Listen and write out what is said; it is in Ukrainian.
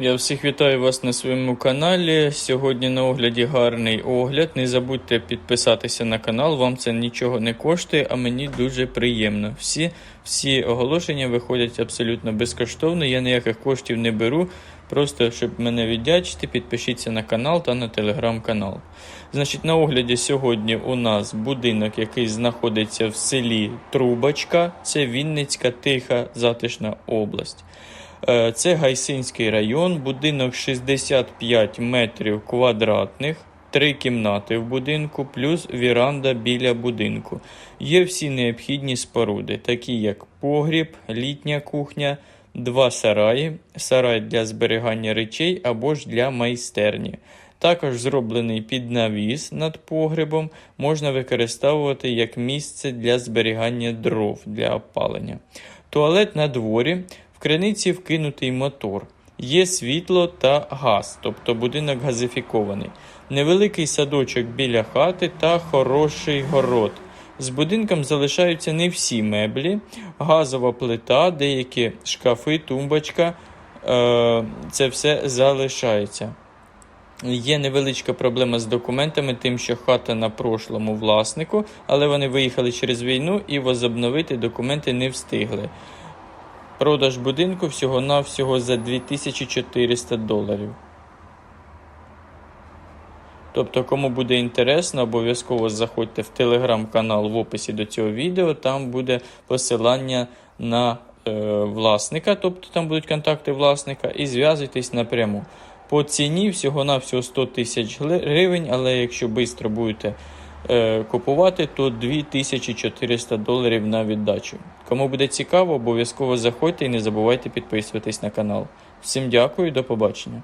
Я всіх вітаю вас на своєму каналі. Сьогодні на огляді гарний огляд. Не забудьте підписатися на канал, вам це нічого не коштує, а мені дуже приємно. Всі, всі оголошення виходять абсолютно безкоштовно, я ніяких коштів не беру. Просто щоб мене віддячити, підпишіться на канал та на телеграм-канал. Значить, на огляді сьогодні у нас будинок, який знаходиться в селі Трубочка, це Вінницька Тиха Затишна область. Е, Це Гайсинський район, будинок 65 метрів квадратних, три кімнати в будинку, плюс віранда біля будинку. Є всі необхідні споруди, такі як погріб, літня кухня, два сараї, сарай для зберігання речей або ж для майстерні. Також зроблений піднавіс над погребом можна використовувати як місце для зберігання дров для опалення. Туалет на дворі, в криниці вкинутий мотор. Є світло та газ, тобто будинок газифікований. Невеликий садочок біля хати та хороший город. З будинком залишаються не всі меблі, газова плита, деякі шкафи, тумбочка. Е, це все залишається. Є невеличка проблема з документами, тим, що хата на прошлому власнику, але вони виїхали через війну і возобновити документи не встигли. Продаж будинку всього-навсього за 2400 доларів. Тобто, кому буде інтересно, обов'язково заходьте в телеграм-канал в описі до цього відео, там буде посилання на е, власника, тобто там будуть контакти власника, і зв'язуйтесь напряму. По ціні всього-навсього 100 тисяч гривень, але якщо швидко будете купувати, то 2400 доларів на віддачу. Кому буде цікаво, обов'язково заходьте і не забувайте підписуватись на канал. Всім дякую, до побачення.